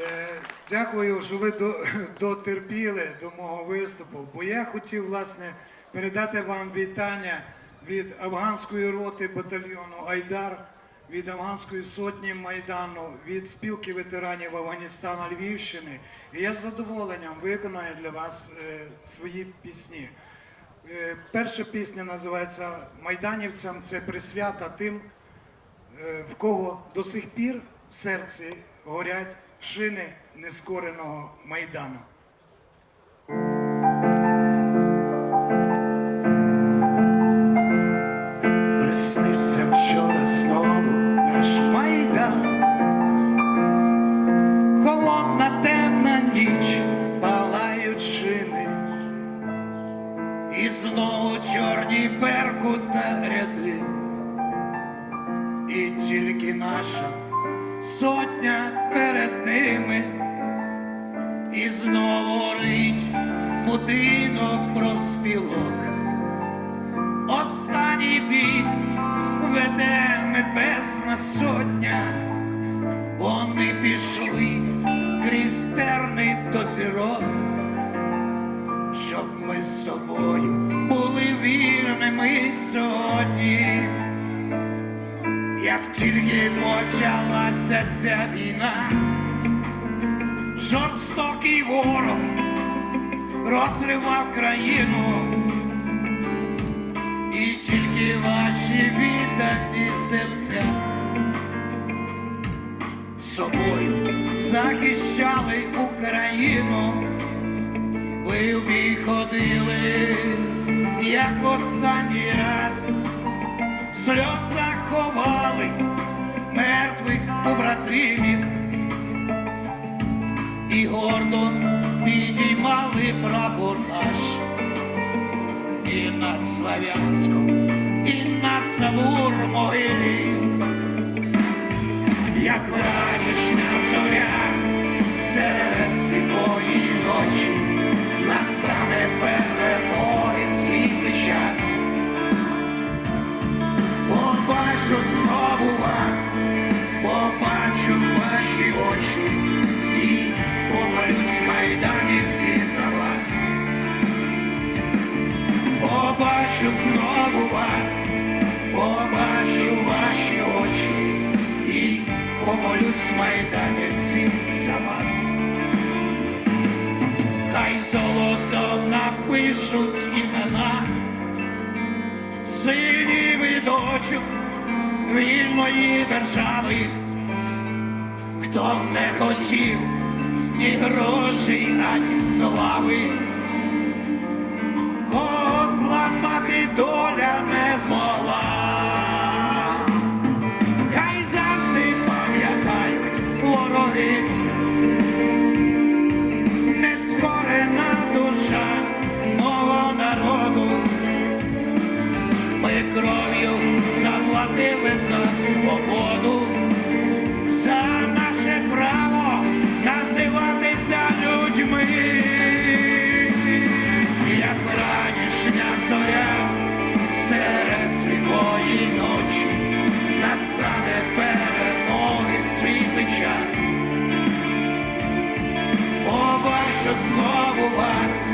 Е, Дякую, що ви дотерпіли до мого виступу, бо я хотів власне передати вам вітання від афганської роти батальйону Айдар, від афганської сотні Майдану, від спілки ветеранів Афганістану Львівщини. І я з задоволенням виконаю для вас е, свої пісні. Е, Перша пісня називається Майданівцям. Це присвята тим, в кого до сих пір в серці горять шини нескореного майдану. Приснився вчора знову наш майдан. Холодна темна ніч, палають шини. І знову чорні беркута ряди. І тільки наша сотня перед ними. І знову горить будинок профспілок. Останній бій веде небесна сотня. Вони пішли крізь терни до зірок, щоб ми з тобою були вільними сьогодні. Як тільки почалася ця війна, жорстокий ворог розривав країну, і тільки ваші віддані серця собою захищали Україну, ви в бій ходили, як останній раз в сльозах ховали мертвих побратимів. І гордо підіймали прапор наш. І над Славянськом, і на Савур могилі, Побачу знову вас, побачу ваші очі і помолюсь майданівці за вас. Хай золотом напишуть імена синів і дочок вільної держави, хто не хотів ні грошей, ані слави, зламати доля не змогла. Хай завжди пам'ятають вороги, нескорена душа мого народу. Ми кров'ю заплатили за свободу, за наше право називатися людьми, зоря серед світлої ночі, настане перемоги світлий час. Побачу знову вас,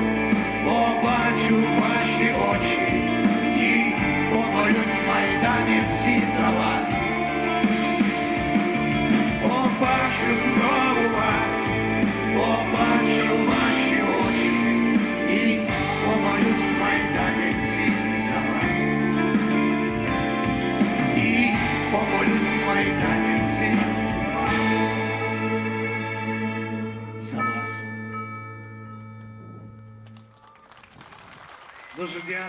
побачу ваші очі і помолюсь майданівці за вас. Вас. Дуже дякую.